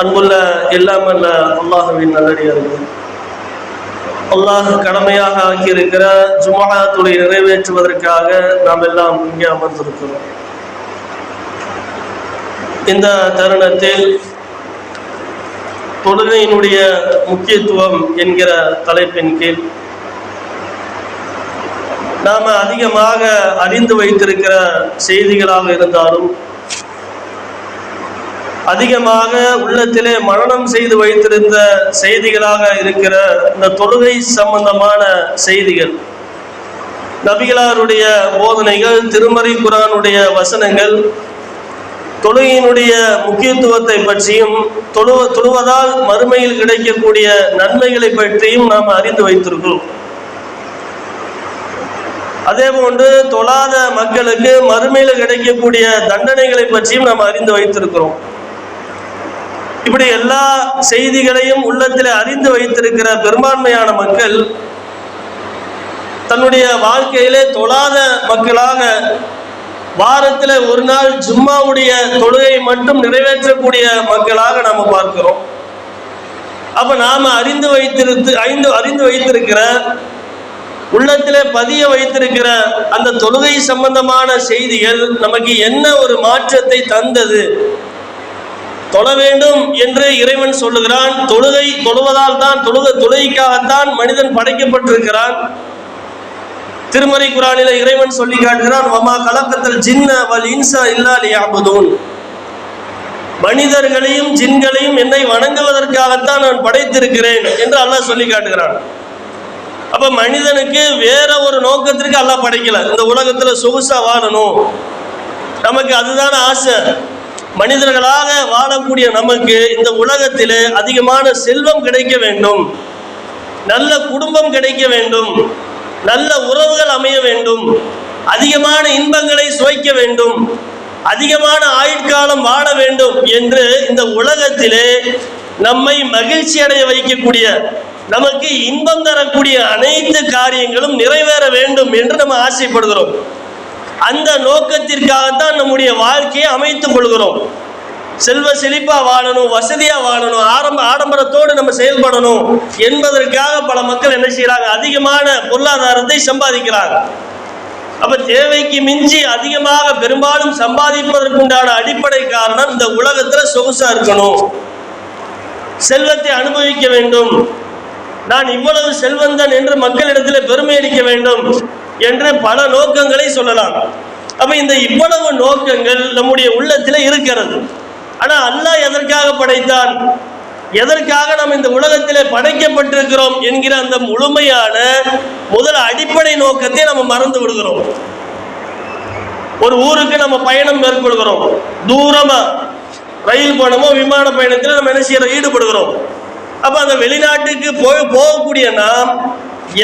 அன்புள்ள எல்லாம் அல்ல அல்லாஹுவின் நல்லடியார்கள். அல்லாஹ் கடமையாக ஆக்கியிருக்கிற ஜுமாத்துடைய நிறைவேற்றுவதற்காக நாம் எல்லாம் இங்கே அமர்ந்திருக்கிறோம். இந்த தருணத்தில் தொழுகையினுடைய முக்கியத்துவம் என்கிற தலைப்பின் கீழ் நாம் அதிகமாக அறிந்து வைத்திருக்கிற செய்திகளாக இருந்தாலும் அதிகமாக உள்ளத்திலே மரணம் செய்து வைத்திருந்த செய்திகளாக இருக்கிற இந்த தொழுகை சம்பந்தமான செய்திகள். நபிகளாருடைய போதனைகள் திருமறை குரானுடைய வசனங்கள் தொழுகையினுடைய முக்கியத்துவத்தை பற்றியும் தொழு தொழுவதால் மறுமையில் கிடைக்கக்கூடிய நன்மைகளை பற்றியும் நாம் அறிந்து வைத்திருக்கிறோம். அதே போன்று தொழாத மக்களுக்கு மறுமையில் கிடைக்கக்கூடிய தண்டனைகளை பற்றியும் நாம் அறிந்து வைத்திருக்கிறோம். இப்படி எல்லா செய்திகளையும் உள்ளத்தில் அறிந்து வைத்திருக்கிற பெரும்பான்மையான மக்கள் தன்னுடைய வாழ்க்கையிலே தொழாத மக்களாக வாரத்தில் ஒரு நாள் ஜும்மாவுடைய தொழுகை மட்டும் நிறைவேற்றக்கூடிய மக்களாக நாம் பார்க்கிறோம். அப்ப நாம அறிந்து வைத்திருந்து ஐந்து அறிந்து வைத்திருக்கிற உள்ளத்திலே பதிய வைத்திருக்கிற அந்த தொழுகை சம்பந்தமான செய்திகள் நமக்கு என்ன ஒரு மாற்றத்தை தந்தது? தொழ வேண்டும் என்று இறைவன் சொல்லுகிறான். தொழுகை தொழுவதால் தான் தொழுக தொழுகைக்காகத்தான் மனிதன் படைக்கப்பட்டிருக்கிறான். திருமறை குரானில இறைவன் சொல்லி காட்டுகிறான் மமா கலக்கத்தில் ஜின்ன வல் இன்சா இல்லா லியாபுதூன். மனிதர்களையும் ஜின்களையும் என்னை வணங்குவதற்காகத்தான் நான் படைத்திருக்கிறேன் என்று அல்லாஹ் சொல்லி காட்டுகிறான். அப்ப மனிதனுக்கு வேற ஒரு நோக்கத்திற்கு அல்லாஹ் படைக்கல. இந்த உலகத்துல சொகுசா வாழணும். நமக்கு அதுதான ஆசை. மனிதர்களாக வாழக்கூடிய நமக்கு இந்த உலகத்தில் அதிகமான செல்வம் கிடைக்க வேண்டும். நல்ல குடும்பம் கிடைக்க வேண்டும். நல்ல உறவுகள் அமைய வேண்டும். அதிகமான இன்பங்களை சுவைக்க வேண்டும். அதிகமான ஆயுட்காலம் வாழ வேண்டும் என்று இந்த உலகத்திலே நம்மை மகிழ்ச்சி அடைய வைக்கக்கூடிய நமக்கு இன்பம் தரக்கூடிய அனைத்து காரியங்களும் நிறைவேற வேண்டும் என்று நம்ம ஆசைப்படுகிறோம். அந்த நோக்கத்திற்காகத்தான் நம்முடைய வாழ்க்கையை அமைத்துக் கொள்கிறோம். செல்வ செழிப்பா வாழணும் வசதியா வாழணும் ஆரம்ப ஆடம்பரத்தோடு நம்ம செயல்படணும் என்பதற்காக பல மக்கள் என்ன செய்யறாங்க அதிகமான பொருளாதாரத்தை சம்பாதிக்கிறாங்க. அப்ப தேவைக்கு மிஞ்சி அதிகமாக பெரும்பாலும் சம்பாதிப்பதற்குண்டான அடிப்படை காரணம் இந்த உலகத்துல சொகுசா இருக்கணும். செல்வத்தை அனுபவிக்க வேண்டும். நான் இவ்வளவு செல்வந்தன் என்று மக்களிடத்தில் பெருமை அடிக்க வேண்டும். என்று பல நோக்கங்களை சொல்லலாம். அப்ப இந்த இவ்வளவு நோக்கங்கள் நம்முடைய உள்ளத்தில் இருக்கிறது. ஆனா அல்லாஹ் எதற்காக படைத்தான்? எதற்காக நாம் இந்த உலகத்திலே படைக்கப்பட்டிருக்கிறோம் என்கிற அந்த முழுமையான முதல் அடிப்படை நோக்கத்தை நம்ம மறந்து விடுகிறோம். ஒரு ஊருக்கு நம்ம பயணம் மேற்கொள்கிறோம். தூரமா ரயில் பயணமோ விமான பயணத்தில் நம்ம என்ன செய்யறோம் ஈடுபடுகிறோம். அப்போ அந்த வெளிநாட்டுக்கு போய் போகக்கூடிய நாம்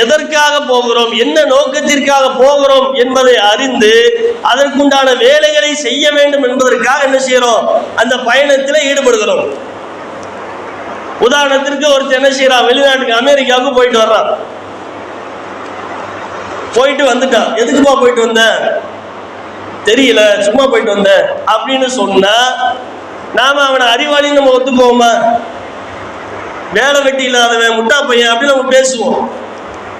எதற்காக போகிறோம்? என்ன நோக்கத்திற்காக போகிறோம் என்பதை அறிந்து அதற்குண்டான வேலைகளை செய்ய வேண்டும் என்பதற்காக என்ன செய்யறோம் அந்த பயணத்தில் ஈடுபடுகிறோம். உதாரணத்திற்கு ஒருத்தர் என்ன செய்யறான் வெளிநாட்டுக்கு அமெரிக்காவுக்கு போயிட்டு வர்றான். போயிட்டு வந்துட்டான். எதுக்குமா போயிட்டு வந்தேன் தெரியல சும்மா போயிட்டு வந்தேன் அப்படின்னு சொன்னா நாம அவனை அறிவாளின்னு நம்ம ஒத்துக்குவோமா வேலை வெட்டி இல்லாதவன் முட்டா பையன் அப்படின்னு நம்ம பேசுவோம்.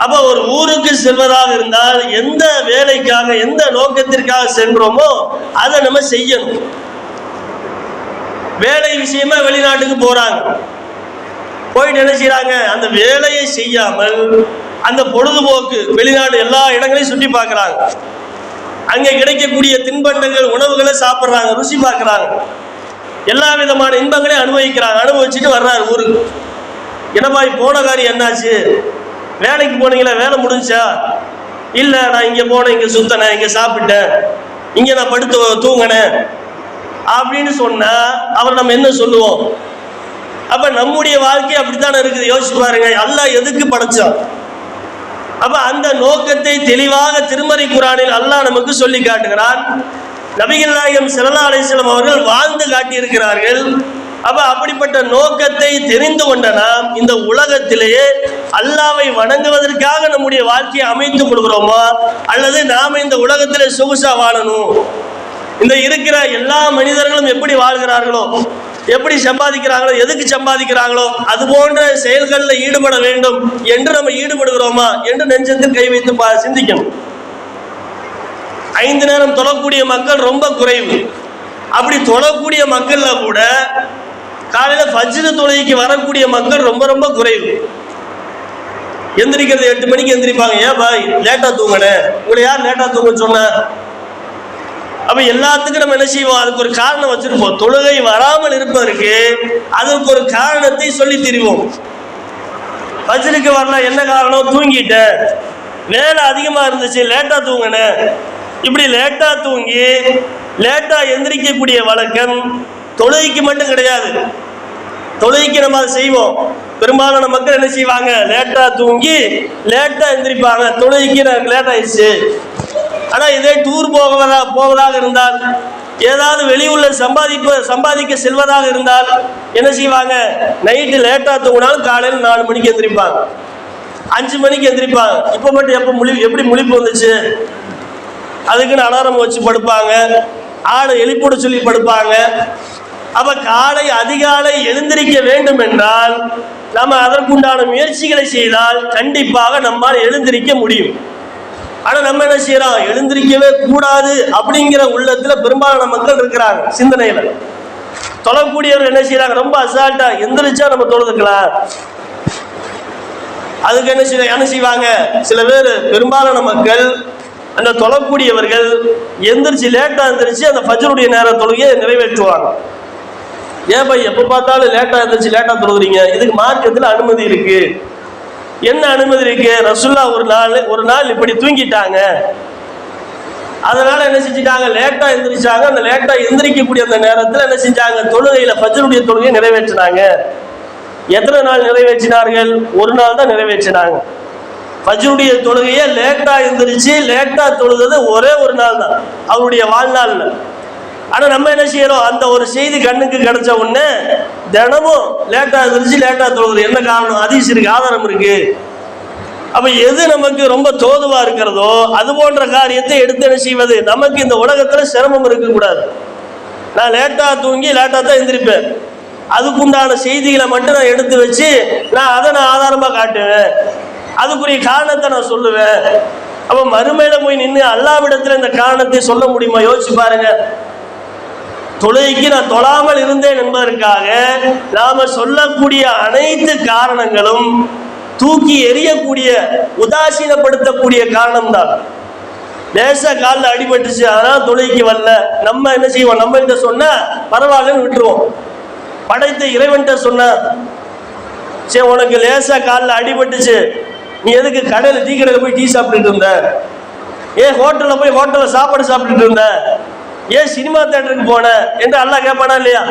அப்போ ஒரு ஊருக்கு செல்வதாக இருந்தால் எந்த வேலைக்காக எந்த நோக்கத்திற்காக சென்றோமோ அதை நம்ம செய்யணும். வேலை விஷயமா வெளிநாட்டுக்கு போறாங்க. போயிட்டு என்ன செய்யறாங்க அந்த வேலையை செய்யாமல் அந்த பொழுதுபோக்கு வெளிநாடு எல்லா இடங்களையும் சுற்றி பார்க்கறாங்க. அங்கே கிடைக்கக்கூடிய தின்பண்டங்கள் உணவுகளை சாப்பிட்றாங்க ருசி பார்க்குறாங்க. எல்லா விதமான இன்பங்களையும் அனுபவிக்கிறாங்க அனுபவிச்சுட்டு வர்றாரு ஊருக்கு. என்னப்பா போன காரியம் என்னாச்சு? வேலைக்கு போனீங்களா? வேலை முடிஞ்சா? இல்லை நான் இங்கே போனேன் இங்கே சுத்தினேன் இங்கே சாப்பிட்டேன். இங்கே நான் படுத்து தூங்கினேன். அப்படின்னு சொன்னா அவர் நம்ம என்ன சொல்லுவோம்? அப்ப நம்முடைய வாழ்க்கை அப்படித்தானே இருக்குது? யோசிச்சு பாருங்க அல்லாஹ் எதுக்கு படைச்சான்? அப்ப அந்த நோக்கத்தை தெளிவாக திருமறை குரானில் அல்லாஹ் நமக்கு சொல்லி காட்டுகிறான். நபிகள் நாயகம் சிறலா அலிஸ்லாம் அவர்கள் வாழ்ந்து காட்டியிருக்கிறார்கள். அப்ப அப்படிப்பட்ட நோக்கத்தை தெரிந்து கொண்ட நாம் இந்த உலகத்திலேயே அல்லாவை வணங்குவதற்காக நம்முடைய வாழ்க்கையை அமைத்துக் கொள்கிறோமா அல்லது நாம இந்த உலகத்திலே சொகுசா வாழணும்? இந்த இருக்கிற எல்லா மனிதர்களும் எப்படி வாழ்கிறார்களோ? எப்படி சம்பாதிக்கிறாங்களோ எதுக்கு சம்பாதிக்கிறாங்களோ அது போன்ற செயல்களில் ஈடுபட வேண்டும் என்று நம்ம ஈடுபடுகிறோமா என்று நெஞ்சத்தில் கை வைத்து பா- சிந்திக்கணும். ஐந்து நேரம் தொழக்கூடிய மக்கள் ரொம்ப குறைவு. அப்படி தொழக்கூடிய மக்கள்ல கூட காலையில் ஃபஜ்ரு தொழுகைக்கு வரக்கூடிய மக்கள் ரொம்ப ரொம்ப குறைவு. எந்திரிக்கிறது எட்டு மணிக்கு எந்திரிப்பாங்க. ஏன் பாய் லேட்டாக தூங்கினேன் உங்களை யார் லேட்டாக தூங்க சொன்ன? அப்போ எல்லாத்துக்கும் நம்ம என்ன செய்வோம்? அதுக்கு ஒரு காரணம் வச்சிருப்போம். தொழுகை வராமல் இருப்பதற்கு அதற்கு ஒரு காரணத்தை சொல்லி திரிவோம். ஃபஜ்ருக்கு வரல என்ன காரணம்? தூங்கிட்டேன் வேலை அதிகமாக இருந்துச்சு லேட்டாக தூங்கினேன் இப்படி லேட்டாக தூங்கி லேட்டாக எந்திரிக்கக்கூடிய வழக்கம் தொழுகைக்கு மட்டும் கிடையாது. தொழுகைக்கு நம்ம அதை செய்வோம். பெரும்பாலான மக்கள் என்ன செய்வாங்க? லேட்டா தூங்கி லேட்டா எந்திரிப்பாங்க. தொழுகைக்கு எனக்கு லேட் ஆயிடுச்சு. ஆனா இதே டூர் போகவதா போவதாக இருந்தால் ஏதாவது வெளியூர்ல சம்பாதிப்பு சம்பாதிக்க செல்வதாக இருந்தால் என்ன செய்வாங்க? நைட்டு லேட்டா தூங்கினாலும் காலையில் நாலு மணிக்கு எந்திரிப்பாங்க. அஞ்சு மணிக்கு எந்திரிப்பாங்க. இப்போ மட்டும் எப்போ முழி எப்படி முழிப்பு வந்துச்சு? அதுக்குன்னு அலாரம் வச்சு படுப்பாங்க. ஆடு எழுப்பிட சொல்லி படுப்பாங்க. அப்ப காலை அதிகாலை எழுந்திருக்க வேண்டும் என்றால் நம்ம அதற்குண்டான முயற்சிகளை செய்தால் கண்டிப்பாக நம்மால் எழுந்திருக்க முடியும். ஆனா நம்ம என்ன செய்யறோம்? எழுந்திருக்கவே கூடாது அப்படிங்கிற உள்ளத்துல பெரும்பாலான மக்கள் இருக்கிறாங்க சிந்தனையில. தொழக்கூடியவர் என்ன செய்யறாங்க ரொம்ப அசால்ட்டா எந்திரிச்சா நம்ம தொழுதுக்கலாம். அதுக்கு என்ன செய்ய என்ன செய்வாங்க? சில பேர் பெரும்பாலான மக்கள் அந்த தொழக்கூடியவர்கள் எந்திரிச்சு லேட்டா எந்திரிச்சு அந்த ஃபஜ்ருடைய நேர தொழுகையை நிறைவேற்றுவாங்க. ஏன் பை எப்போ பார்த்தாலும் லேட்டாக எந்திரிச்சு லேட்டாக தொழுகிறீங்க இதுக்கு மார்க்கத்தில் அனுமதி இருக்கு. என்ன அனுமதி இருக்கு? ரசுல்லா ஒரு நாள் ஒரு நாள் இப்படி தூங்கிட்டாங்க. அதனால என்ன செஞ்சிட்டாங்க? லேட்டா எந்திரிச்சாங்க. அந்த லேட்டா எந்திரிக்கக்கூடிய அந்த நேரத்தில் என்ன செஞ்சாங்க? தொழுகையில பஜருடைய தொழுகையை நிறைவேற்றினாங்க. எத்தனை நாள் நிறைவேற்றினார்கள்? ஒரு நாள் தான் நிறைவேற்றினாங்க. பஜருடைய தொழுகையை லேட்டா எந்திரிச்சு லேட்டா தொழுகிறது ஒரே ஒரு நாள் தான். அவருடைய வாழ்நாளில். ஆனால் நம்ம என்ன செய்யறோம்? அந்த ஒரு செய்தி கண்ணுக்கு கிடைச்ச உடனே தினமும் லேட்டாக இருந்துச்சு லேட்டாக தொழுகிறது என்ன காரணம்? அதிசி இருக்கு ஆதாரம் இருக்கு. அப்போ எது நமக்கு ரொம்ப தோதுவாக இருக்கிறதோ அது போன்ற காரியத்தை எடுத்து என்ன செய்வது? நமக்கு இந்த உலகத்தில் சிரமம் இருக்கக்கூடாது. நான் லேட்டாக தூங்கி லேட்டாக தான் எந்திரிப்பேன். அதுக்குண்டான செய்திகளை மட்டும் நான் எடுத்து வச்சு நான் அதை நான் ஆதாரமாக காட்டுவேன். அதுக்குரிய காரணத்தை நான் சொல்லுவேன். அப்போ மறுமையில போய் நின்று அல்லாவிடத்துல இந்த காரணத்தை சொல்ல முடியுமா? யோசிச்சு பாருங்க. தொழுகைக்கு நான் தொழாமல் இருந்தேன் என்பதற்காக நாம சொல்லக்கூடிய அனைத்து காரணங்களும் தூக்கி எறியக்கூடிய உதாசீனப்படுத்தக்கூடிய காரணம்தான். லேசா காலில் அடிபட்டுச்சு அதனால தொழுகைக்கு வரல. நம்ம என்ன செய்வோம்? நம்ம இந்த சொன்ன பரவாயில்லன்னு விட்டுருவோம். படைத்த இறைவன்கிட்ட சொன்ன சரி உனக்கு லேசா காலில் அடிபட்டுச்சு. நீ எதுக்கு கடையில் டீ கடையில் போய் டீ சாப்பிட்டுட்டு இருந்த? ஏன் ஹோட்டலில் போய் ஹோட்டலில் சாப்பாடு சாப்பிட்டுட்டு இருந்த? ஏன் சினிமா தேட்டருக்கு போன? என்று அல்லாஹ் கேட்பானா இல்லையா?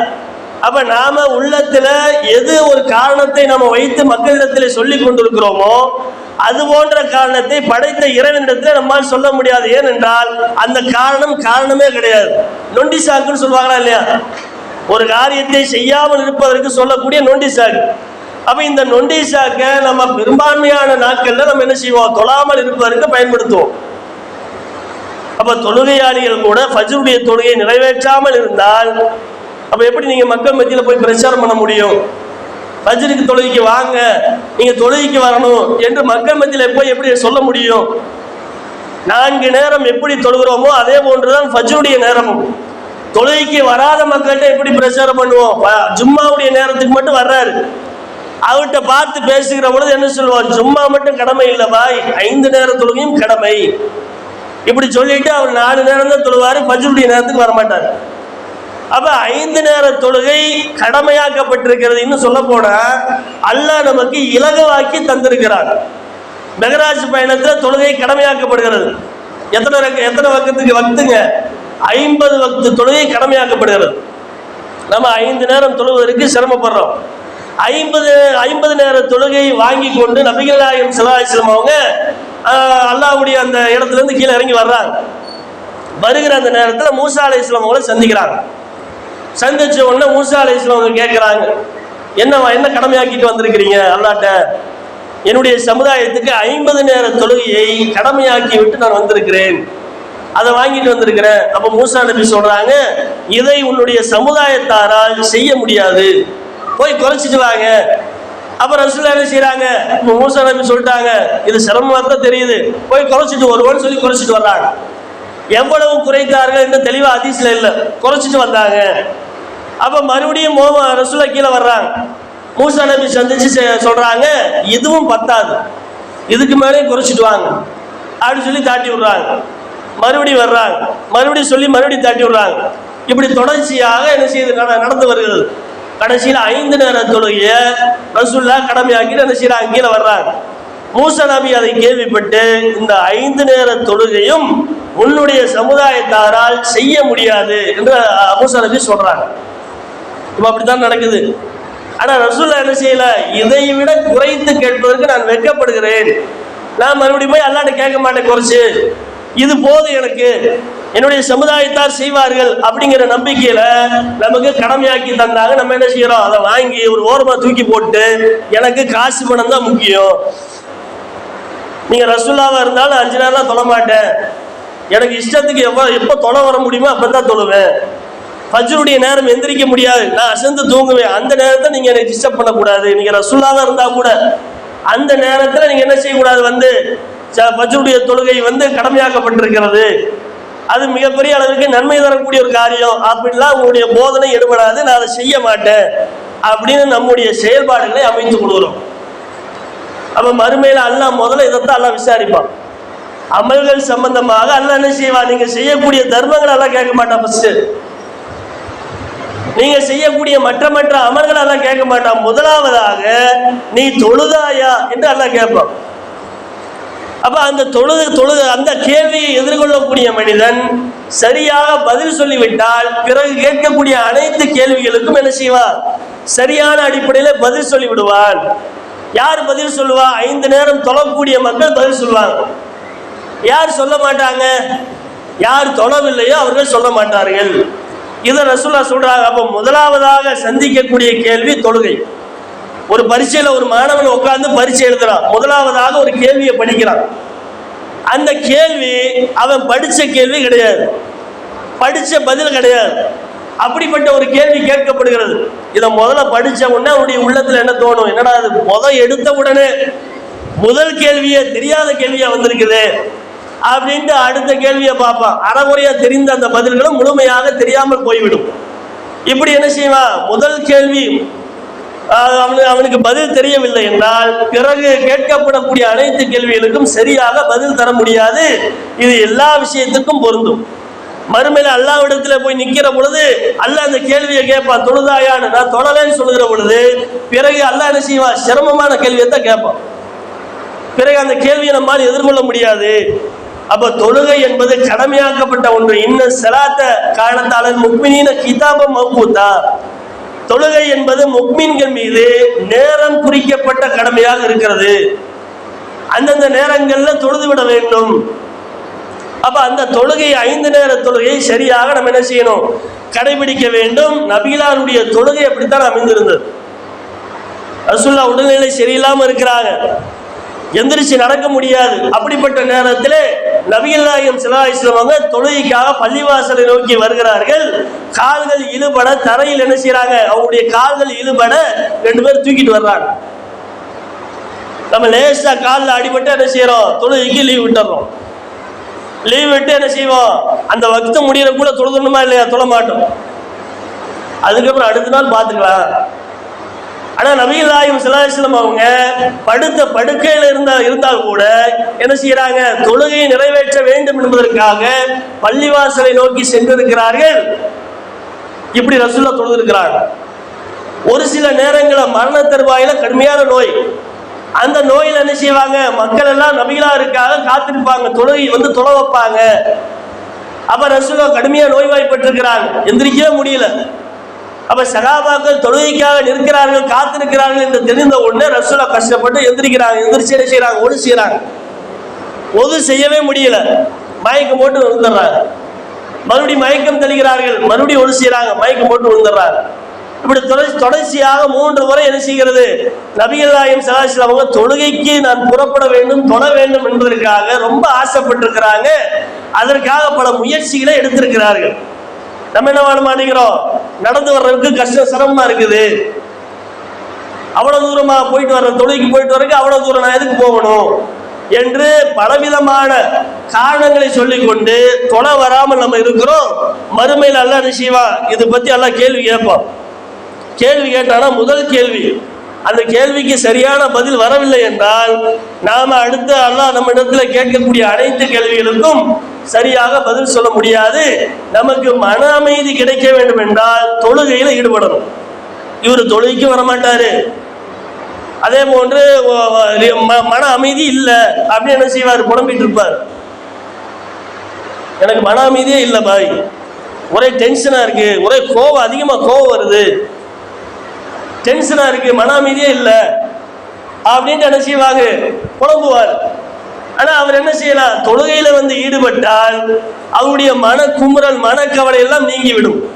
அப்ப நாம உள்ளத்துல எது ஒரு காரணத்தை நம்ம வைத்து மக்களிடத்தில் சொல்லி கொண்டிருக்கிறோமோ அது போன்ற காரணத்தை படைத்த இறைவனிடத்தில் நம்மால் சொல்ல முடியாது. ஏனென்றால் அந்த காரணம் காரணமே கிடையாது. நொண்டி சாக்குன்னு சொல்லுவாங்களா இல்லையா? ஒரு காரியத்தை செய்யாமல் இருப்பதற்கு சொல்லக்கூடிய நொண்டி சாக்கு. அப்ப இந்த நொண்டி சாக்கை நம்ம பெரும்பான்மையான நாட்கள்ல நம்ம என்ன செய்வோம்? தொழாமல் இருப்பதற்கு பயன்படுத்துவோம். அப்ப தொழுகையாளிகள் கூட ஃபஜருடைய தொழுகையை நிறைவேற்றாமல் இருந்தால் அப்ப எப்படி நீங்க மக்கள் மத்தியில போய் பிரச்சாரம் பண்ண முடியும்? ஃபஜருக்கு தொழுகைக்கு வாங்க நீங்க தொழுகைக்கு வரணும் என்று மக்கள் மத்தியில போய் எப்படி சொல்ல முடியும்? நான்கு நேரம் எப்படி தொழுகிறோமோ அதே போன்றுதான் ஃபஜருடைய நேரமும். தொழுகைக்கு வராத மக்கள்கிட்ட எப்படி பிரச்சாரம் பண்ணுவோம்? ஜும்மாவுடைய நேரத்துக்கு மட்டும் வர்றாரு. அவர்கிட்ட பார்த்து பேசுகிற பொழுது என்ன சொல்லுவார்? ஜும்மா மட்டும் கடமை இல்லை பாய். ஐந்து நேர தொழுகையும் கடமை. இப்படி சொல்லிட்டு அவர் நாலு நேரம் தான் தொழுவாரு ஃபஜ்ருடைய நேரத்துக்கு வரமாட்டார். அப்ப ஐந்து நேர தொழுகை கடமையாக்கப்பட்டிருக்கிறது. இன்னும் சொல்ல போனா அல்லாஹ் நமக்கு இலகுவாக்கி தந்திருக்கிறார் மெகராஜ் பயணத்துல தொழுகை கடமையாக்கப்படுகிறது. எத்தனை எத்தனை வக்கத்துக்கு வக்துங்க? ஐம்பது வக்து தொழுகை கடமையாக்கப்படுகிறது. நம்ம ஐந்து நேரம் தொழுவதற்கு சிரமப்படுறோம். ஐம்பது ஐம்பது நேர தொழுகை வாங்கி கொண்டு நபிகள் நாயகம் சிலாசிலம் அவங்க அல்லாவுடைய அந்த இடத்துல இருந்து கீழே இறங்கி வர்றாங்க வருகிற அந்த நேரத்தில் மூசா அலை இஸ்லாம் அவங்கள சந்திக்கிறாங்க. சந்திச்ச உடனே மூசா அலை இஸ்லாம் அவங்க கேட்குறாங்க என்னவா என்ன கடமையாக்கிட்டு வந்திருக்கிறீங்க அல்லாட்ட? என்னுடைய சமுதாயத்துக்கு ஐம்பது நேர தொழுகையை கடமையாக்கி விட்டு நான் வந்திருக்கிறேன். அதை வாங்கிட்டு வந்திருக்கிறேன். அப்ப மூசா நபி சொல்றாங்க இதை உன்னுடைய சமுதாயத்தாரால் செய்ய முடியாது. போய் குறைச்சிட்டு வாங்க. அப்ப ரசூல்லா என்ன செய்யறாங்க மூசா நபி சொல்லிட்டாங்க இது சிரமமா தான் தெரியுது. போய் குறைச்சிட்டு வருவோன்னு சொல்லி குறைச்சிட்டு வர்றாங்க. எவ்வளவு குறைத்தார்கள் என்று தெளிவா அதிசல இல்லை. குறைச்சிட்டு வந்தாங்க. அப்ப மறுபடியும் மோ ரசூலா கீழே வர்றாங்க. மூசா நபி சந்திச்சு செ- சொல்றாங்க இதுவும் பத்தாது. இதுக்கு மேலே குறைச்சிட்டு வாங்க. அப்படின்னு சொல்லி தாட்டி விடுறாங்க. மறுபடியும் வர்றாங்க. மறுபடியும் சொல்லி மறுபடியும் தாட்டி விடுறாங்க. இப்படி தொடர்ச்சியாக என்ன செய்யுது நடந்து வருகிறது. கடைசியில் ஐந்து நேர தொழுகைய ரசூல்லா கடமையாக்கி என்ன செய்யறாங்க கீழே வர்றாங்க மூச நபி அதை கேள்விப்பட்டு இந்த ஐந்து நேர தொழுகையும் உன்னுடைய சமுதாயத்தாரால் செய்ய முடியாது என்று மூச நபி சொல்றாங்க. இப்ப அப்படித்தான் நடக்குது. ஆனா ரசூல்லா என்ன செய்யல? இதை விட குறைத்து கேட்பதற்கு நான் வெட்கப்படுகிறேன். நான் மறுபடியும் போய் அல்லாட்ட கேட்க மாட்டேன் குறைச்சு. இது போதும் எனக்கு. என்னுடைய சமுதாயத்தார் செய்வார்கள் அப்படிங்கிற நம்பிக்கையில நமக்கு கடமையாக்கி தந்தாங்க. நம்ம என்ன செய்யறோம்? அதை வாங்கி ஒரு ஓரமா தூக்கி போட்டு எனக்கு காசு பணம் தான் முக்கியம். நீங்க ரசுல்லாவா இருந்தாலும் அஞ்சு நேரம் தொழ மாட்டேன். எனக்கு இஷ்டத்துக்கு எப்போ எப்போ தொலை வர முடியுமோ அப்பதான் தொழுவேன். ஃபஜ்ருடைய நேரம் எந்திரிக்க முடியாது. நான் அசந்து தூங்குவேன். அந்த நேரத்தை நீங்க எனக்கு டிஸ்டர்ப் பண்ணக்கூடாது. நீங்க ரசுல்லாவாக இருந்தா கூட அந்த நேரத்துல நீங்க என்ன செய்யக்கூடாது? வந்து ச- ஃபஜ்ருடைய தொழுகை வந்து கடமையாக்கப்பட்டிருக்கிறது. அது மிகப்பெரிய அளவிற்கு நன்மை தரக்கூடிய ஒரு காரியம். அப்படின்லாம் உங்களுடைய போதனை எடுபடாது நான் அதை செய்ய மாட்டேன் அப்படின்னு நம்முடைய செயல்பாடுகளை அமைந்து கொடுக்குறோம் அப்ப மறுமையில அல்லா முதல்ல இதைத்தான் எல்லாம் விசாரிப்பான். அமல்கள் சம்பந்தமாக அல்ல என்ன செய்வான்? நீங்க செய்யக்கூடிய தர்மங்கள் எல்லாம் கேட்க மாட்டான் ஃபஸ்ட்டு நீங்க செய்யக்கூடிய மற்ற மற்ற அமல்கள் எல்லாம் கேட்க மாட்டான். முதலாவதாக நீ தொழுதாயா என்று எல்லாம் கேட்பான். அப்போ அந்த தொழுது தொழுது அந்த கேள்வியை எதிர்கொள்ளக்கூடிய மனிதன் சரியாக பதில் சொல்லிவிட்டால் பிறகு கேட்கக்கூடிய அனைத்து கேள்விகளுக்கும் என்ன செய்வார்? சரியான அடிப்படையில் பதில் சொல்லிவிடுவான் யார் பதில் சொல்லுவா? ஐந்து நேரம் தொழக்கூடிய மக்கள் பதில் சொல்லுவாங்க. யார் சொல்ல மாட்டாங்க? யார் தொழவில்லையோ அவர்கள் சொல்ல மாட்டார்கள். இதை ரசூல்லா சொல்றாங்க. அப்போ முதலாவதாக சந்திக்கக்கூடிய கேள்வி தொழுகை. ஒரு பரீட்சையில ஒரு மாணவன் உட்கார்ந்து பரீட்சை எழுதுறான். முதலாவதாக ஒரு கேள்வியை படிக்கிறான். அந்த கேள்வி அவன் படித்த கேள்வி கிடையாது. படித்த பதில் கிடையாது. அப்படிப்பட்ட ஒரு கேள்வி கேட்கப்படுகிறது. இதை முதல்ல படித்த உடனே அவனுடைய உள்ளத்தில் என்ன தோணும்? என்னடா அது முதல் எடுத்த உடனே முதல் கேள்வியே தெரியாத கேள்வியாக வந்திருக்குது அப்படின்ட்டு அடுத்த கேள்வியை பார்ப்பான். அறகுறையா தெரிந்த அந்த பதில்களும் முழுமையாக தெரியாமல் போய்விடும். இப்படி என்ன செய்வான்? முதல் கேள்வி அவனு அவனுக்கு பதில் தெரியவில்லை என்றால் பிறகு கேட்கப்படக்கூடிய அனைத்து கேள்விகளுக்கும் சரியாக பதில் தர முடியாது. இது எல்லா விஷயத்துக்கும் பொருந்தும். மறுமையில அல்லாவிடத்துல போய் நிக்கிற பொழுது அல்ல அந்த கேள்வியை கேட்பான் தொழுதாயான்னு நான் தொழலைன்னு சொல்லுகிற பொழுது பிறகு அல்லாஹ் என்ன செய்வான் சிரமமான கேள்வியை தான் கேட்பான். பிறகு அந்த கேள்வியை நம்மால் எதிர்கொள்ள முடியாது. அப்ப தொழுகை என்பது கடமையாக்கப்பட்ட ஒன்று. இன்னும் செலாத்த காரணத்தாளர் முக்மினின கிதாபம் மௌபூத்தா தொழுகை என்பது முக்மீன்கள் மீது நேரம் குறிக்கப்பட்ட கடமையாக இருக்கிறது. அந்தந்த நேரங்கள்ல தொழுது விட வேண்டும். அப்ப அந்த தொழுகை ஐந்து நேர தொழுகையை சரியாக நம்ம என்ன செய்யணும்? கடைபிடிக்க வேண்டும். நபிகளாருடைய தொழுகை அப்படித்தான் அமைந்திருந்தது. ரசுல்லா உடல்நிலை சரியில்லாம இருக்கிறாங்க. எந்திரிச்சு நடக்க முடியாது. அப்படிப்பட்ட நேரத்தில் நபிகள் நாயகம் சிலாயிஸ்லாம் தொழுகைக்காக பள்ளிவாசலை நோக்கி வருகிறார்கள். கால்கள் இழுபட தரையில் என்ன செய்யறாங்க அவங்களுடைய கால்கள் இழுபட ரெண்டு பேர் தூக்கிட்டு வர்றாங்க. நம்ம லேசா காலில் அடிபட்டு என்ன செய்யறோம் தொழுகைக்கு லீவ் விட்டுறோம். லீவ் விட்டு என்ன செய்வோம்? அந்த வக்து முடியற கூட தொழுதணுமா இல்லையா? தொழ மாட்டோம். அதுக்கப்புறம் அடுத்த நாள் பார்த்துக்கலாம். ஆனா நபிகளாயும் சிலாசிலம் அவங்க படுத்த படுக்கையில இருந்தால் இருந்தால் கூட என்ன செய்யறாங்க? தொழுகையை நிறைவேற்ற வேண்டும் என்பதற்காக பள்ளிவாசலை நோக்கி சென்றிருக்கிறார்கள். இப்படி ரசுல்லா தொழுதிருக்கிறார். ஒரு சில நேரங்களில் மரண தருவாயில கடுமையான நோய். அந்த நோயில் என்ன செய்வாங்க? மக்கள் எல்லாம் நபிகளா இருக்காக காத்திருப்பாங்க தொழுகை வந்து தொலை வைப்பாங்க. அப்ப ரசுல்லா கடுமையா நோய்வாய்ப்பட்டிருக்கிறாங்க. எந்திரிக்கவே முடியல. அப்ப சகாபாக்கள் தொழுகைக்காக நிற்கிறார்கள் காத்திருக்கிறார்கள் என்று தெரிந்த உடனே ரசூலா கஷ்டப்பட்டு எந்திரிக்கிறாங்க. எந்திரிச்சு என்ன செய்யறாங்க ஒடு செய்யறாங்க ஒது செய்யவே முடியல. மயக்கம் போட்டு விழுந்துடுறாங்க. மறுபடியும் மயக்கம் தெளிகிறார்கள் மறுபடியும் ஒடு செய்யறாங்க மயக்கம் போட்டு விழுந்துடுறாங்க. இப்படி தொடர்ச்சி தொடர்ச்சியாக மூன்று முறை என்ன செய்கிறது? நபிகள் சகாசில் அவங்க தொழுகைக்கு நான் புறப்பட வேண்டும் தொட வேண்டும் என்பதற்காக ரொம்ப ஆசைப்பட்டிருக்கிறாங்க. அதற்காக பல முயற்சிகளை எடுத்திருக்கிறார்கள். நம்ம என்ன பண்ண மாட்டேங்கிறோம்? நடந்து வர்றதுக்கு கஷ்டம் சிரமமா இருக்குது. அவ்வளவு தூரமா போயிட்டு வர்ற தொழிலுக்கு போயிட்டு வரக்கு அவ்வளவு தூரம் நான் எதுக்கு போகணும்? என்று பலவிதமான காரணங்களை சொல்லிக்கொண்டு தொலை வராமல் நம்ம இருக்கிறோம். மறுமையில் அல்ல நிச்சயமா இது பத்தி எல்லாம் கேள்வி கேட்போம் கேள்வி கேட்டானா முதல் கேள்வி அந்த கேள்விக்கு சரியான பதில் வரவில்லை என்றால் நாம அடுத்து அல்லாஹ் நம்ம இடத்துல கேட்கக்கூடிய அனைத்து கேள்விகளுக்கும் சரியாக பதில் சொல்ல முடியாது. நமக்கு மன அமைதி கிடைக்க வேண்டும் என்றால் தொழுகையில ஈடுபடணும். இவர் தொழுகைக்கு வரமாட்டாரு. அதே போன்று மன அமைதி இல்லை அப்படின்னு என்ன செய்வார்? புலம்பிட்டு இருப்பார். எனக்கு மன அமைதியே இல்லை பாய். ஒரே டென்ஷனா இருக்கு. ஒரே கோவம் அதிகமா கோவம் வருது. டென்ஷனா இருக்கு மன அமைதியே இல்லை. அப்படின்ட்டு என்ன செய்வாங்க புலம்புவார். ஆனா அவர் என்ன செய்யலாம்? தொழுகையில வந்து ஈடுபட்டால் அவருடைய மன குமுறல் மனக்கவலை எல்லாம் நீங்கிவிடும்.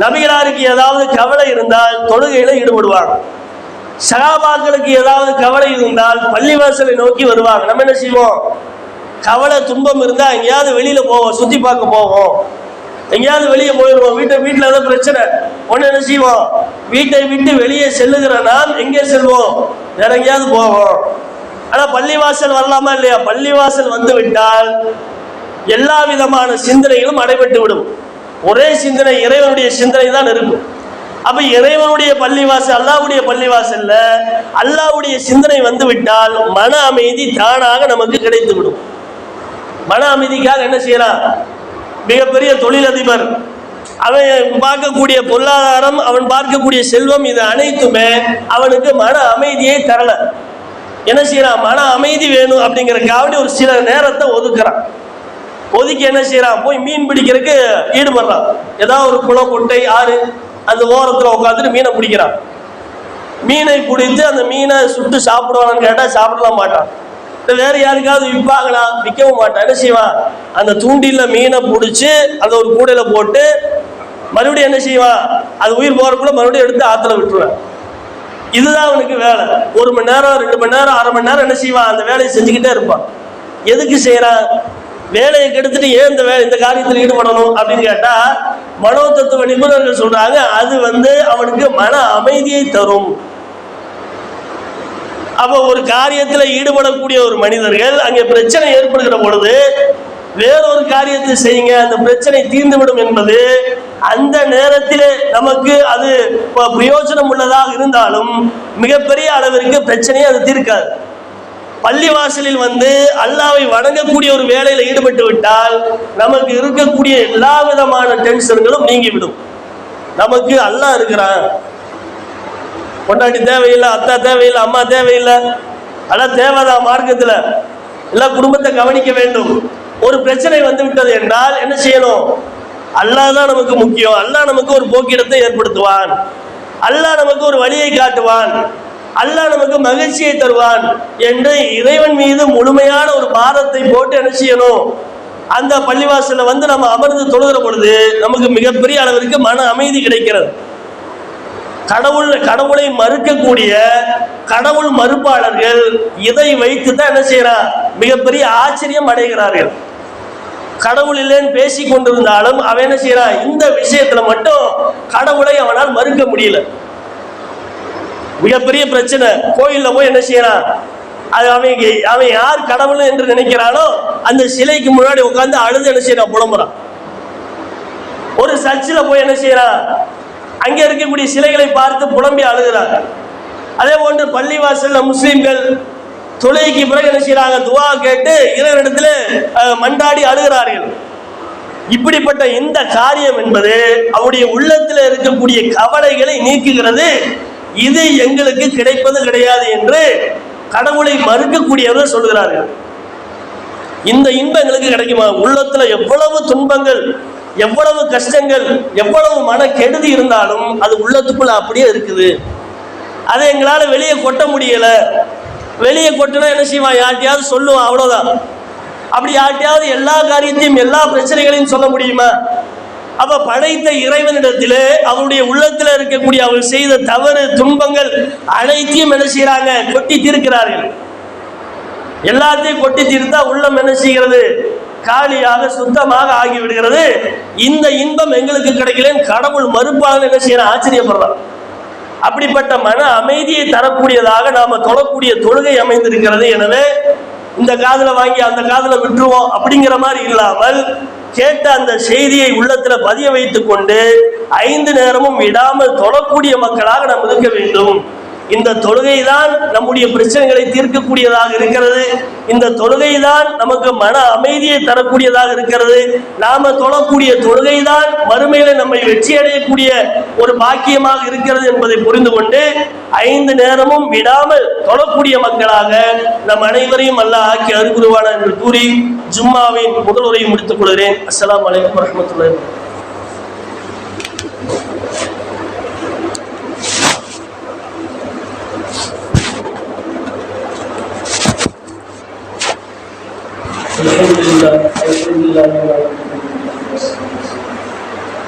நபிகளாருக்கு ஏதாவது கவலை இருந்தால் தொழுகையில ஈடுபடுவாங்க சகாபாக்களுக்கு ஏதாவது கவலை இருந்தால் பள்ளிவாசலை நோக்கி வருவாங்க. நம்ம என்ன செய்வோம்? கவலை துன்பம் இருந்தால் எங்கேயாவது வெளியில போவோம் சுத்தி பார்க்க போவோம். எங்கேயாவது வெளியே போயிடுவோம். வீட்டை வீட்டில் ஏதாவது பிரச்சனை. ஒன்று என்ன செய்வோம்? வீட்டை விட்டு வெளியே செல்லுகிற நாம் எங்கே செல்வோம்? வேற எங்கேயாவது போவோம். ஆனா பள்ளிவாசல் வரலாமா இல்லையா? பள்ளிவாசல் வந்து விட்டால் எல்லா விதமான சிந்தனைகளும் அடைபட்டு விடும். ஒரே சிந்தனை இறைவனுடைய சிந்தனை தான் இருக்கும் அப்ப இறைவனுடைய பள்ளிவாசல் அல்லாவுடைய பள்ளிவாசல்ல அல்லாவுடைய சிந்தனை வந்து விட்டால் மன அமைதி தானாக நமக்கு கிடைத்து விடும் மன அமைதிக்காக என்ன செய்யறான் மிகப்பெரிய தொழிலதிபர் அவன் பார்க்கக்கூடிய பொருளாதாரம் அவன் பார்க்கக்கூடிய செல்வம் இது அனைத்துமே அவனுக்கு மன அமைதியை தரல. என்ன செய்யறான்? மன அமைதி வேணும் அப்படிங்கறக்காண்டி ஒரு சில நேரத்தை ஒதுக்குறான். ஒதுக்கி என்ன செய்யறான்? போய் மீன் பிடிக்கிறதுக்கு ஈடுபடுறான். ஏதாவது ஒரு குளம் குட்டை ஆறு அந்த ஓரத்தில் உட்காந்துட்டு மீனை பிடிக்கிறான். மீனை பிடித்து அந்த மீனை சுட்டு சாப்பிடுவானு கேட்டால் சாப்பிடலாம் மாட்டான். இல்லை வேற யாருக்காவது விற்பாங்களா? விற்கவும் மாட்டான். என்ன செய்வான்? அந்த தூண்டில மீனை பிடிச்சி அந்த ஒரு கூடையில போட்டு மறுபடியும் என்ன செய்வான் அது உயிர் போறதுக்குள்ள மறுபடியும் எடுத்து ஆத்துல விட்டுருவேன் இதுதான் அவனுக்கு வேலை. ஒரு மணி நேரம் ரெண்டு மணி நேரம் அரை மணி நேரம் என்ன செய்வான் அந்த வேலையை செஞ்சுக்கிட்டே இருப்பான் எதுக்கு செய்யறான் வேலையை கெடுத்துட்டு ஏன் இந்த வேலை இந்த காரியத்தில் ஈடுபடணும் அப்படின்னு கேட்டா மனோ தத்துவ நிபுணர்கள் சொல்றாங்க அது வந்து அவனுக்கு மன அமைதியை தரும். அப்போ ஒரு காரியத்தில் ஈடுபடக்கூடிய ஒரு மனிதர்கள் அங்கே பிரச்சனை ஏற்படுகிற பொழுது வேறொரு காரியத்தை செய்யுங்க. அந்த பிரச்சனை தீர்ந்துவிடும் என்பது அந்த நேரத்திலே நமக்கு அது பிரயோஜனம் உள்ளதாக இருந்தாலும் மிகப்பெரிய அளவிற்கு பிரச்சனையை அது தீர்க்காது. பள்ளிவாசலில் வந்து அல்லாவை வணங்கக்கூடிய ஒரு வேலையில் ஈடுபட்டு விட்டால் நமக்கு இருக்கக்கூடிய எல்லா விதமான டென்ஷன்களும் நீங்கிவிடும். நமக்கு அல்லாஹ் இருக்கிறான். பொண்டாட்டி தேவையில்லை அத்தா தேவையில்லை அம்மா தேவையில்லை. அதெல்லாம் தேவைதான் மார்க்கத்தில். எல்லாம் குடும்பத்தை கவனிக்க வேண்டும். ஒரு பிரச்சனை வந்து விட்டது என்றால் என்ன செய்யணும்? அல்லாஹ் தான் நமக்கு முக்கியம். அல்லாஹ் நமக்கு ஒரு போக்கிடத்தை ஏற்படுத்துவான். அல்லாஹ் நமக்கு ஒரு வழியை காட்டுவான். அல்லாஹ் நமக்கு மகிழ்ச்சியை தருவான் என்று இறைவன் மீது முழுமையான ஒரு பாரத்தை போட்டு என்ன செய்யணும்? அந்த பள்ளிவாசல்ல வந்து நம்ம அமர்ந்து தொழுகிற பொழுது நமக்கு மிகப்பெரிய அளவிற்கு மன அமைதி கிடைக்கிறது. கடவுள் கடவுளை மறுக்கக்கூடிய கடவுள் மறுப்பாளர்கள் இதை வைத்து தான் என்ன செய்யறான் மிகப்பெரிய ஆச்சரியம் அடைகிறார்கள். கடவுள் இல்லைன்னு பேசி கொண்டிருந்தாலும் அவன் என்ன செய்யறான் இந்த விஷயத்துல மட்டும் கடவுளை அவனால் மறுக்க முடியல. மிகப்பெரிய பிரச்சனை. கோயில்ல போய் என்ன செய்யறான் அது அவன் அவன் யார் கடவுள் என்று நினைக்கிறானோ அந்த சிலைக்கு முன்னாடி உட்காந்து அழுது என்ன செய்யறான் புலம்புறான் ஒரு சர்ச்சில் போய் என்ன செய்யறான் அங்க இருக்கக்கூடிய சிலைகளை பார்த்து புலம்பி அழுகிறாங்க. அதே போன்று பள்ளிவாசல்ல முஸ்லீம்கள் தொழுகைக்கு பிறகு என்ன செய்யறாங்க துவா கேட்டு இறைவனிடத்துல மண்டாடி அழுகிறார்கள். இப்படிப்பட்ட இந்த காரியம் என்பது அவருடைய உள்ளத்தில் இருக்கக்கூடிய கவலைகளை நீக்குகிறது. இது எங்களுக்கு கிடைப்பது கிடையாது என்று கடவுளை மறுக்கக்கூடியவர்கள் சொல்கிறார்கள். இந்த இன்பம் எங்களுக்கு கிடைக்குமா? உள்ளத்துல எவ்வளவு துன்பங்கள் எவ்வளவு கஷ்டங்கள் எவ்வளவு மன கெடுதி இருந்தாலும் அது உள்ளத்துக்குள்ள அப்படியே இருக்குது. அதை எங்களால் வெளியே கொட்ட முடியலை. வெளியே கொட்டினா என்ன செய்வான் யார்கிட்டயாவது சொல்லுவான் அவ்வளோதான் அப்படி யார்கிட்டயாவது எல்லா காரியத்தையும் எல்லா பிரச்சனைகளையும் சொல்ல முடியுமா? அப்ப படைத்த இறைவனிடத்திலே அவருடைய உள்ளத்தில் இருக்கக்கூடிய அவர் செய்த தவறு துன்பங்கள் அனைத்தையும் என்ன செய்யறாங்க கொட்டி தீர்க்கிறார்கள். எல்லாத்தையும் கொட்டி தீர்த்தா உள்ளம் என்ன செய்கிறது? காலியாக சுத்தமாக ஆகிவிடுகிறது. இந்த இன்பம் எங்களுக்கு கிடைக்கலன்னு கடவுள் மறுப்பாக என்ன செய்யறான் ஆச்சரியப்படுறான் அப்படிப்பட்ட மன அமைதியை தரக்கூடியதாக நாம தொழக்கூடிய தொழுகை அமைந்திருக்கிறது. எனவே இந்த காதில் வாங்கி அந்த காதில் விட்டுருவோம் அப்படிங்கிற மாதிரி இல்லாமல் கேட்ட அந்த செய்தியை உள்ளத்துல பதிய வைத்துக் கொண்டு ஐந்து நேரமும் விடாமல் தொழக்கூடிய மக்களாக நாம் இருக்க வேண்டும். இந்த தொழுகை தான் நம்முடைய பிரச்சனைகளை தீர்க்கக்கூடியதாக இருக்கிறது. இந்த தொழுகை தான் நமக்கு மன அமைதியை தரக்கூடியதாக இருக்கிறது. நாம தொழக்கூடிய தொழுகை தான் மறுமையில நம்மை வெற்றி அடையக்கூடிய ஒரு பாக்கியமாக இருக்கிறது என்பதை புரிந்து கொண்டு ஐந்து நேரமும் விடாமல் தொழக்கூடிய மக்களாக நம் அனைவரையும் அல்லாஹ் ஆக்கி அருகுருவான என்று கூறி ஜும்மாவின் முதல் உரையை முடித்துக் கொள்கிறேன். அஸ்லாம் வலைக்கம் வரஹ்மத்துல்லாஹி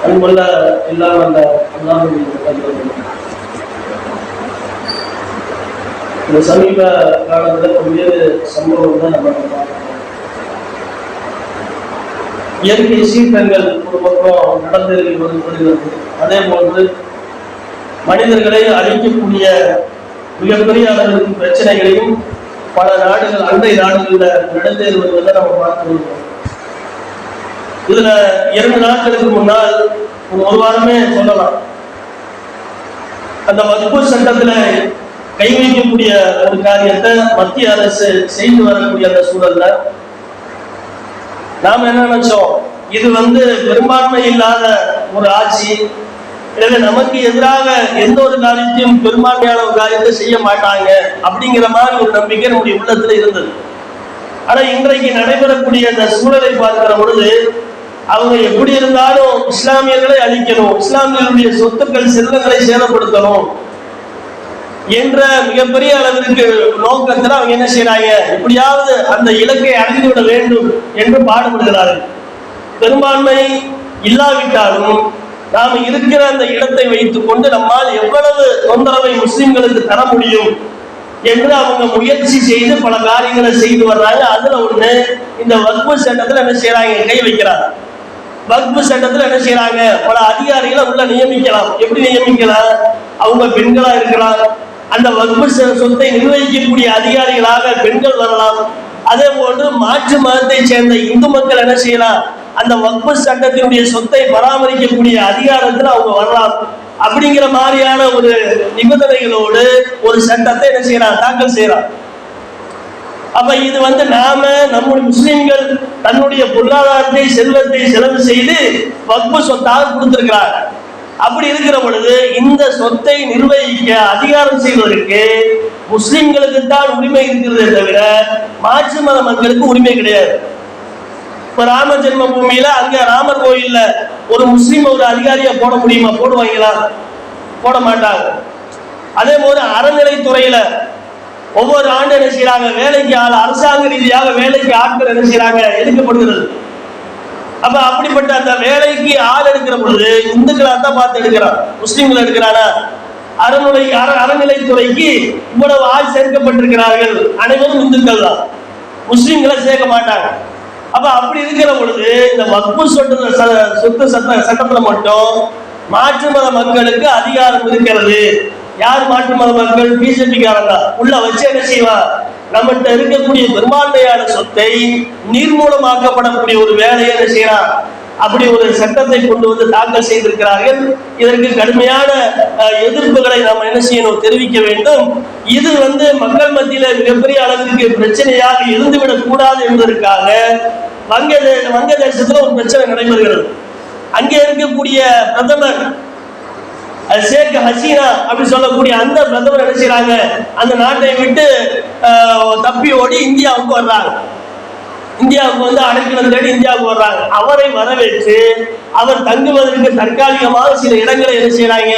அன்புள்ள எல்லாம் வந்த அல்லாஹுவின் இந்த சமீப காலத்தில் பல்வேறு சம்பவம் தான் நம்ம இயற்கை சீற்றங்கள் ஒரு பக்கம் நடந்து வருகிறது அதே போன்று மனிதர்களை அழிக்கக்கூடிய மிகப்பெரிய அளவிற்கு பிரச்சனைகளையும் பல நாடுகள் அண்டை நாடுகளில் நடந்தேறி வருவதை நம்ம பார்த்து வருகிறோம். இதுல இரண்டு நாட்களுக்கு முன்னால் ஒரு ஒரு வாரமே சொல்லலாம். அந்த வகுப்பு சட்டத்துல கை வைக்கக்கூடிய ஒரு காரியத்தை மத்திய அரசு செய்து வரக்கூடிய அந்த சூழல்ல நாம என்ன நினைச்சோம்? இது வந்து பெரும்பான்மை இல்லாத ஒரு ஆட்சி எனவே நமக்கு எதிராக எந்த ஒரு காரியத்தையும் பெரும்பான்மையான ஒரு காரியத்தை செய்ய மாட்டாங்க அப்படிங்கிற மாதிரி ஒரு நம்பிக்கை நம்முடைய உள்ளத்துல இருந்தது. ஆனா இன்றைக்கு நடைபெறக்கூடிய அந்த சூழலை பார்க்கிற பொழுது அவங்க எப்படி இருந்தாலும் இஸ்லாமியர்களை அழிக்கணும் இஸ்லாமியர்களுடைய சொத்துக்கள் செல்வங்களை சேதப்படுத்தணும் என்ற மிகப்பெரிய அளவிற்கு நோக்கத்தில் அவங்க என்ன செய்யறாங்க எப்படியாவது அந்த இலக்கை அடைந்து விட வேண்டும் என்று பாடுபடுகிறார்கள். பெரும்பான்மை இல்லாவிட்டாலும் நாம் இருக்கிற அந்த இடத்தை வைத்துக் கொண்டு நம்மால் எவ்வளவு தொந்தரவை முஸ்லிம்களுக்கு தர முடியும் என்று அவங்க முயற்சி செய்து பல காரியங்களை செய்து வர்றாங்க. அதுல ஒண்ணு இந்த வக்பு சட்டத்துல என்ன செய்யறாங்க கை வைக்கிறாங்க. வக்பு சட்டத்துல என்ன செய்யறாங்க பல அதிகாரிகளை உள்ள நியமிக்கலாம். எப்படி நியமிக்கலாம்? அவங்க பெண்களா இருக்கலாம். அந்த வக்பு ச- சொத்தை நிர்வகிக்கக்கூடிய அதிகாரிகளாக பெண்கள் வரலாம். அதே போன்று மாற்று மதத்தை சேர்ந்த இந்து மக்கள் என்ன செய்யலாம்? அந்த வக்பு சட்டத்தினுடைய சொத்தை பராமரிக்கக்கூடிய அதிகாரத்தில் அவங்க வரலாம் அப்படிங்கிற மாதிரியான ஒரு நிபந்தனைகளோடு ஒரு சட்டத்தை என்ன செய்யறாங்க? தாக்கல் செய்யலாம் அப்ப இது வந்து நாம நம்முடைய முஸ்லிம்கள் தன்னுடைய பொருளாதாரத்தை செல்வத்தை செலவு செய்து வக்பு சொத்தாக கொடுத்திருக்கிறார் அப்படி இருக்கிற பொழுது இந்த சொத்தை நிர்வகிக்க அதிகாரம் செய்வதற்கு முஸ்லிம்களுக்கு தான் உரிமை இருக்கிறதே தவிர மாற்று மத மக்களுக்கு உரிமை கிடையாது. இப்ப ராம ஜென்ம பூமியில அங்க ராமர் கோயில்ல ஒரு முஸ்லீம் ஒரு அதிகாரியா போட முடியுமா? போடுவாங்களா? போட மாட்டாங்க. அதே போல அறநிலைத்துறையில ஒவ்வொரு ஆண்டு என்ன செய்யறாங்க வேலைக்கு ஆள் அரசாங்க ரீதியாக வேலைக்கு ஆட்கள் என்ன செய்யறாங்க எடுக்கப்படுகிறது. அப்ப அப்படிப்பட்ட அந்த வேலைக்கு ஆள் எடுக்கிற பொழுது இந்துக்களா தான் பார்த்து எடுக்கிறான். முஸ்லீம்கள் எடுக்கிறானா? அறநிலை அற அறநிலைத்துறைக்கு இவ்வளவு ஆள் சேர்க்கப்பட்டிருக்கிறார்கள். அனைவரும் இந்துக்கள் தான். முஸ்லீம்களை சேர்க்க மாட்டாங்க. அப்ப அப்படி இருக்கிற பொழுது இந்த வக்பு சொட்டு ச- சொத்து சட்ட சட்டத்துல மட்டும் மாற்று மத மக்களுக்கு அதிகாரம் இருக்கிறது. யார் மாற்று மத மக்கள்? பிஜேபி உள்ள வச்சு என்ன செய்வான் நம்மகிட்ட இருக்கக்கூடிய பெரும்பான்மையான சொத்தை நீர்மூலமாக்கப்படக்கூடிய ஒரு வேலையை என்ன செய்யறான்? அப்படி ஒரு சட்டத்தை கொண்டு வந்து தாக்கல் செய்திருக்கிறார்கள். இதற்கு கடுமையான எதிர்ப்புகளை நாம் என்ன செய்யணும் தெரிவிக்க வேண்டும். இது வந்து மக்கள் மத்தியில மிகப்பெரிய அளவிற்கு பிரச்சனையாக இருந்துவிடக் கூடாது என்பதற்காக வங்கதே வங்கதேசத்துல ஒரு பிரச்சனை நடைபெறுகிறது. அங்கே இருக்கக்கூடிய பிரதமர் ஷேக் ஹசீனா அப்படி சொல்லக்கூடிய அந்த பிரதமர் என்ன அந்த நாட்டை விட்டு தப்பி ஓடி இந்தியாவுக்கு வர்றாங்க. இந்தியாவுக்கு வந்து அடைக்கலம் தேடி இந்தியாவுக்கு வர்றாங்க. அவரை வரவேற்று அவர் தங்குவதற்கு தற்காலிகமாக சில இடங்களை என்ன செய்யறாங்க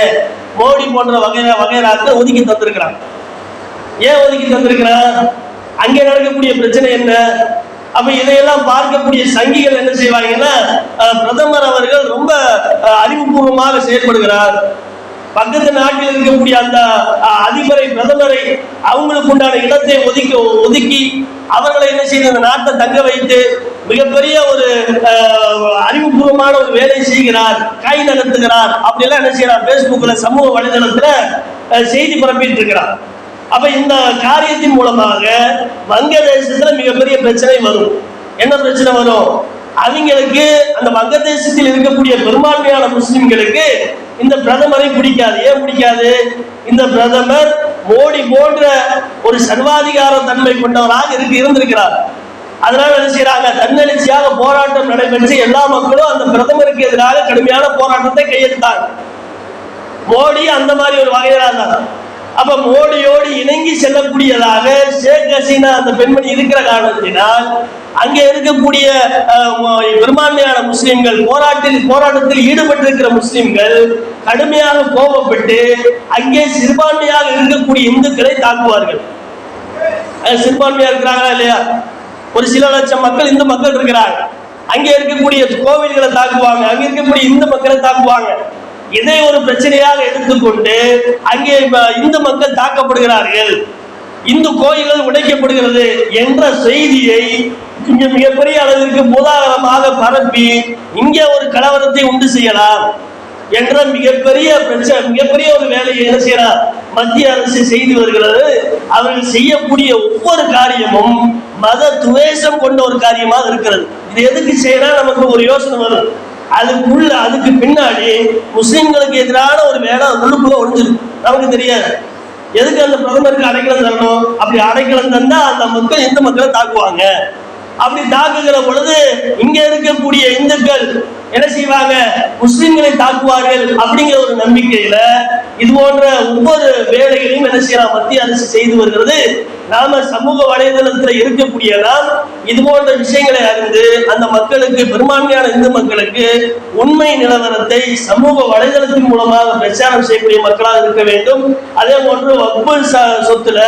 மோடி போன்ற வகை வகையராக ஒதுக்கி தந்திருக்கிறாங்க. ஏன் ஒதுக்கி தந்திருக்கிறான் அங்கே நடக்கக்கூடிய பிரச்சனை என்ன? அப்ப இதையெல்லாம் பார்க்கக்கூடிய சங்கிகள் என்ன செய்வாங்கன்னா பிரதமர் அவர்கள் ரொம்ப அறிவுபூர்வமாக செயல்படுகிறார். பக்கத்து நாட்டில் இருக்கக்கூடிய அந்த அதிபரை பிரதமரை அவங்களுக்கு உண்டான இடத்தை ஒதுக்கி ஒதுக்கி அவர்களை என்ன செய்து அந்த நாட்டை தங்க வைத்து மிகப்பெரிய ஒரு அறிவுபூர்வமான ஒரு வேலை செய்கிறார் கை நடத்துகிறார் அப்படிலாம் என்ன செய்யறார் பேஸ்புக்ல சமூக வலைதளத்துல செய்தி பரப்பிட்டு இருக்கிறார் அப்ப இந்த காரியத்தின் மூலமாக வங்கதேசத்துல மிகப்பெரிய பிரச்சனை வரும். என்ன பிரச்சனை வரும்? அவங்களுக்கு அந்த வங்கதேசத்தில் இருக்கக்கூடிய பெரும்பான்மையான முஸ்லிம்களுக்கு இந்த பிரதமரை பிடிக்காது. ஏன் பிடிக்காது? இந்த பிரதமர் மோடி போன்ற ஒரு சர்வாதிகார தன்மை கொண்டவராக இருக்கு இருந்திருக்கிறார். அதனால என்ன செய்யறாங்க தன்னெழுச்சியாக போராட்டம் நடைபெற்று எல்லா மக்களும் அந்த பிரதமருக்கு எதிராக கடுமையான போராட்டத்தை கையெழுத்தாங்க. மோடி அந்த மாதிரி ஒரு வகையில தான் அப்ப மோடியோடு இணங்கி செல்லக்கூடியதாக ஷேக் ஹசீனா அந்த பெண்மணி இருக்கிற காரணத்தினால் அங்கே இருக்கக்கூடிய பெரும்பான்மையான முஸ்லிம்கள் போராட்டில் போராட்டத்தில் ஈடுபட்டிருக்கிற முஸ்லிம்கள் கடுமையாக கோபப்பட்டு அங்கே சிறுபான்மையாக இருக்கக்கூடிய இந்துக்களை தாக்குவார்கள். சிறுபான்மையா இருக்கிறாங்களா இல்லையா? ஒரு சில லட்சம் மக்கள் இந்து மக்கள் இருக்கிறாங்க. அங்கே இருக்கக்கூடிய கோவில்களை தாக்குவாங்க அங்கே இருக்கக்கூடிய இந்து மக்களை தாக்குவாங்க. இதை ஒரு பிரச்சனையாக எடுத்துக்கொண்டு அங்கே இந்து மக்கள் தாக்கப்படுகிறார்கள். இந்து கோயில்கள் உடைக்கப்படுகிறது என்ற செய்தியை இங்க மிகப்பெரிய அளவிற்கு பூதாகரமாக பரப்பி இங்கே ஒரு கலவரத்தை உண்டு செய்யலாம் என்ற மிகப்பெரிய பிரச்சனை மிகப்பெரிய ஒரு வேலையை என்ன செய்யறார்? மத்திய அரசு செய்து வருகிறது. அவர்கள் செய்யக்கூடிய ஒவ்வொரு காரியமும் மத துவேஷம் கொண்ட ஒரு காரியமாக இருக்கிறது. இது எதுக்கு செய்யறா? நமக்கு ஒரு யோசனை வரும். அதுக்குள்ள அதுக்கு பின்னாடி முஸ்லிம்களுக்கு எதிரான ஒரு வேலை உள்ளுக்குள்ள ஒழிஞ்சிருக்கு நமக்கு தெரியாது. எதுக்கு அந்த பிரதமருக்கு அடைக்கலம் தரணும்? அப்படி அடைக்கலம் தந்தா அந்த மக்கள் இந்து மக்களை தாக்குவாங்க. அப்படி தாக்குகிற பொழுது இங்க இருக்கக்கூடிய இந்துக்கள் என்ன செய்வாங்க? முஸ்லிம்களை தாக்குவார்கள் அப்படிங்கிற ஒரு நம்பிக்கையில இது போன்ற ஒவ்வொரு வேலைகளையும் என்ன செய்யலாம் மத்திய அரசு செய்து வருகிறது. நாம சமூக வலைதளத்துல இருக்கக்கூடிய நாம் இது போன்ற விஷயங்களை அறிந்து அந்த மக்களுக்கு பெரும்பான்மையான இந்து மக்களுக்கு உண்மை நிலவரத்தை சமூக வலைதளத்தின் மூலமாக பிரச்சாரம் செய்யக்கூடிய மக்களாக இருக்க வேண்டும். அதே போன்று வகுப்பு ச- சொத்துல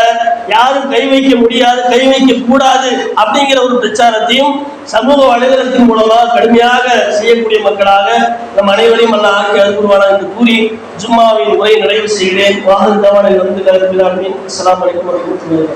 யாரும் கை வைக்க முடியாது கை வைக்க கூடாது அப்படிங்கிற ஒரு பிரச்சாரத்தையும் சமூக வலைதளத்தின் மூலமா கடுமையாக செய்யக்கூடிய மக்களாக நம் அனைவரையும் அல்ல ஆக்கி அற்புதமான என்று கூறி ஜும்மாவின் உரை நிறைவு செய்கிறேன். வாகன தவணை வந்து அப்படின்னு அஸ்லாம் வலைக்கம் வரமத்துல்லாஹி